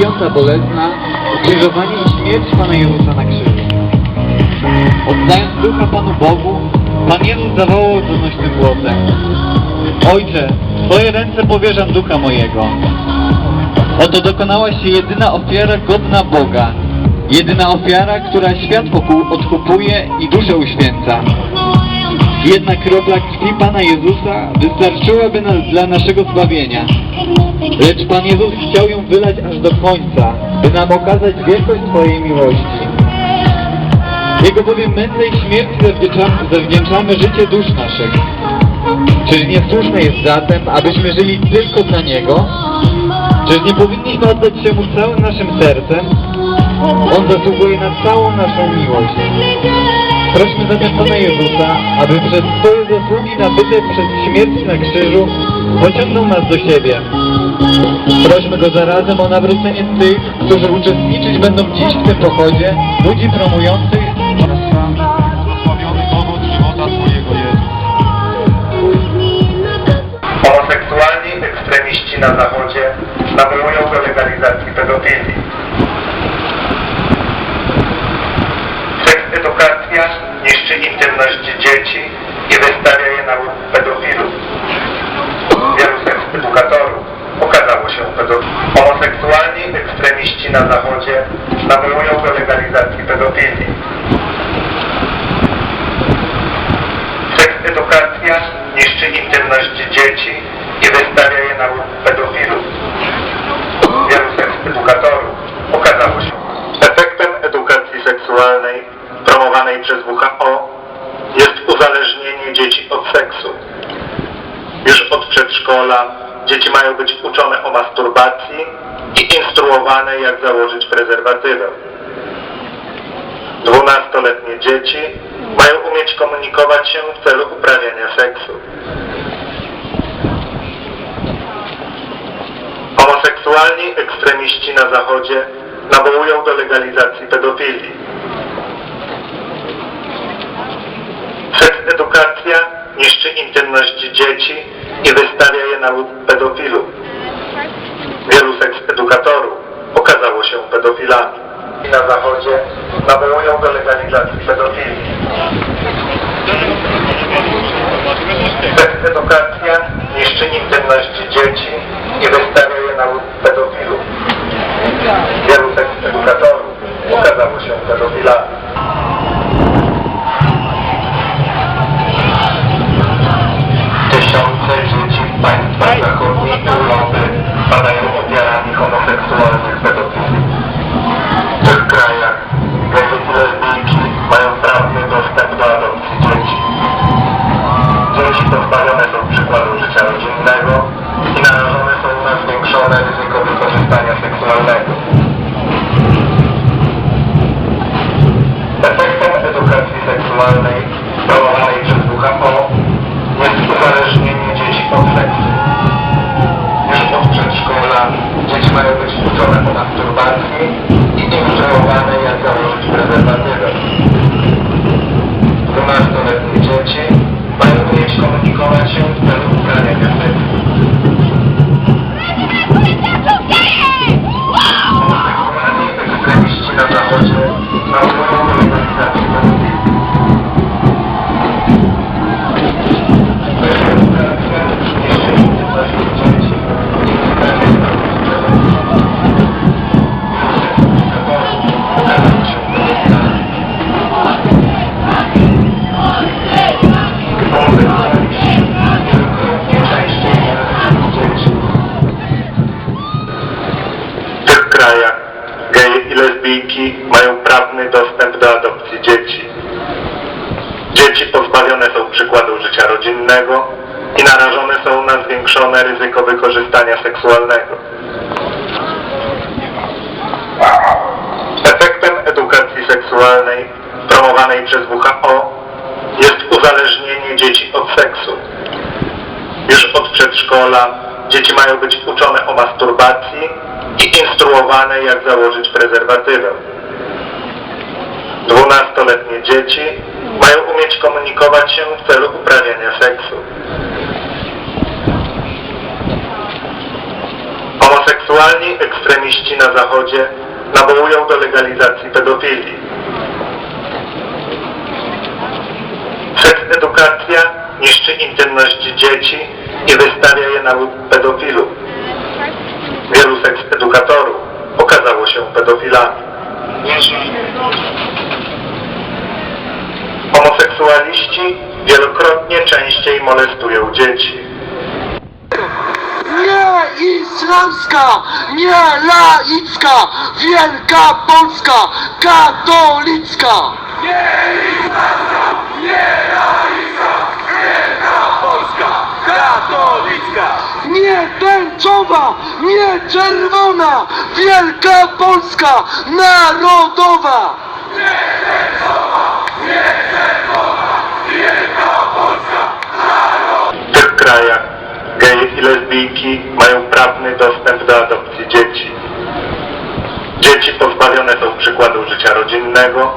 piąta bolesna, ukrzyżowanie i śmierć Pana Jezusa na krzyżu. Oddając ducha Panu Bogu, Pan Jezus zawołał donośnym głosem. Ojcze, Twoje ręce powierzam ducha mojego. Oto dokonała się jedyna ofiara godna Boga. Jedyna ofiara, która świat odkupuje i duszę uświęca. Jedna kropla krwi Pana Jezusa wystarczyłaby na, dla naszego zbawienia. Lecz Pan Jezus chciał ją wylać aż do końca, by nam okazać wielkość swojej miłości. Jego bowiem męce śmierci zawdzięczamy, zawdzięczamy życie dusz naszych. Czyż niesłuszne jest zatem, abyśmy żyli tylko dla Niego? Czyż nie powinniśmy oddać się Mu całym naszym sercem? On zasługuje na całą naszą miłość. Prośmy zatem Pana Jezusa, aby przez swoje zasługi nabyte przez śmierć na krzyżu pociągnął nas do siebie. Prośmy Go zarazem o nawrócenie tych, którzy uczestniczyć będą dziś w tym pochodzie, ludzi promujących. Homoseksualni ekstremiści na Zachodzie nawołują do legalizacji pedofilii. Seks edukacja niszczy intymność dzieci i wystawia je na łuk pedofilów. Wielu seks edukatorów okazało się pedofilów. Homoseksualni ekstremiści na Zachodzie nawołują do legalizacji pedofilii. Seks edukacja niszczy intymność dzieci i wystawia je na łuk pedofilów. Wielu seks edukatorów okazało się. Efektem edukacji seksualnej promowanej przez WHO jest dzieci od seksu. Już od przedszkola dzieci mają być uczone o masturbacji i instruowane jak założyć prezerwatywę. Dwunastoletnie dzieci mają umieć komunikować się w celu uprawiania seksu. Homoseksualni ekstremiści na Zachodzie nawołują do legalizacji pedofilii. Seks edukacja niszczy intymność dzieci i wystawia je na łuk pedofilów. Wielu seks edukatorów okazało się pedofilami. Na Zachodzie nawołują do legalizacji pedofilii. Seks edukacja niszczy intymność dzieci ยามีค nawołują do legalizacji Dzieci pozbawione są przykładu życia rodzinnego i narażone są na zwiększone ryzyko wykorzystania seksualnego. Efektem edukacji seksualnej promowanej przez WHO jest uzależnienie dzieci od seksu. Już od przedszkola dzieci mają być uczone o masturbacji i instruowane jak założyć prezerwatywę. Dwunastoletnie dzieci mają umieć komunikować się w celu uprawiania seksu. Homoseksualni ekstremiści na Zachodzie nawołują do legalizacji pedofilii. Seksedukacja niszczy intymność dzieci i wystawia je na łuk pedofilów. Wielu seksedukatorów okazało się pedofilami. Wielokrotnie częściej molestują dzieci. Nie islamska, nie laicka, wielka Polska, katolicka! Nie tęczowa, nie czerwona, wielka Polska narodowa! W tych krajach geje i lesbijki mają prawny dostęp do adopcji dzieci. Dzieci pozbawione są przykładu życia rodzinnego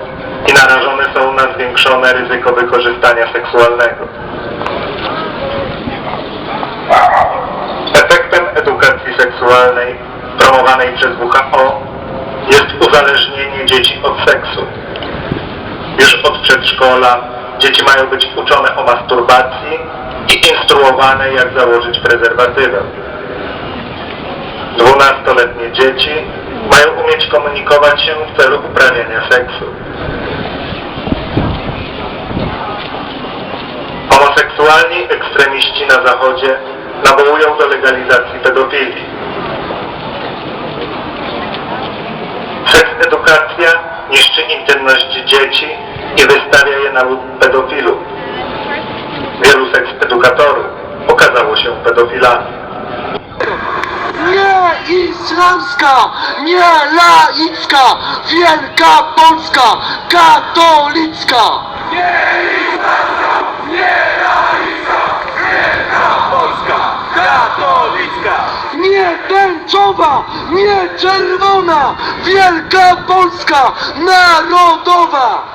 i narażone są na zwiększone ryzyko wykorzystania seksualnego. Efektem edukacji seksualnej promowanej przez WHO jest uzależnienie dzieci od seksu. Już od przedszkola dzieci mają być uczone o masturbacji instruowane jak założyć prezerwatywę. Dwunastoletnie dzieci mają umieć komunikować się w celu uprawiania seksu. Homoseksualni ekstremiści na Zachodzie nawołują do legalizacji pedofilii. Seksedukacja niszczy intymność dzieci i wystawia je na pedofilów. Wielu seksedukatorów okazało się pedofilami. Nie islamska, nie laicka, wielka Polska, katolicka! Nie tęczowa, nie czerwona, wielka Polska! Narodowa!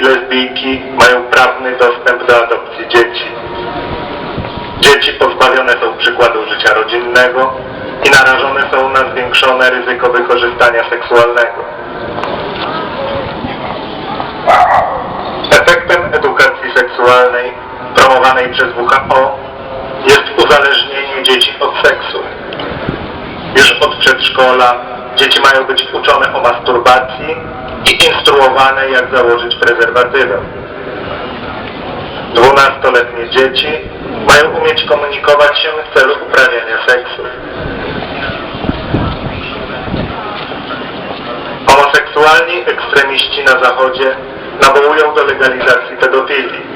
i lesbijki mają prawny dostęp do adopcji dzieci. Dzieci pozbawione są przykładu życia rodzinnego i narażone są na zwiększone ryzyko wykorzystania seksualnego. Efektem edukacji seksualnej promowanej przez WHO jest uzależnienie dzieci od seksu. Już od przedszkola dzieci mają być uczone o masturbacji i instruowane jak założyć prezerwatywę. Dwunastoletnie dzieci mają umieć komunikować się w celu uprawiania seksu. Homoseksualni ekstremiści na Zachodzie nawołują do legalizacji pedofilii.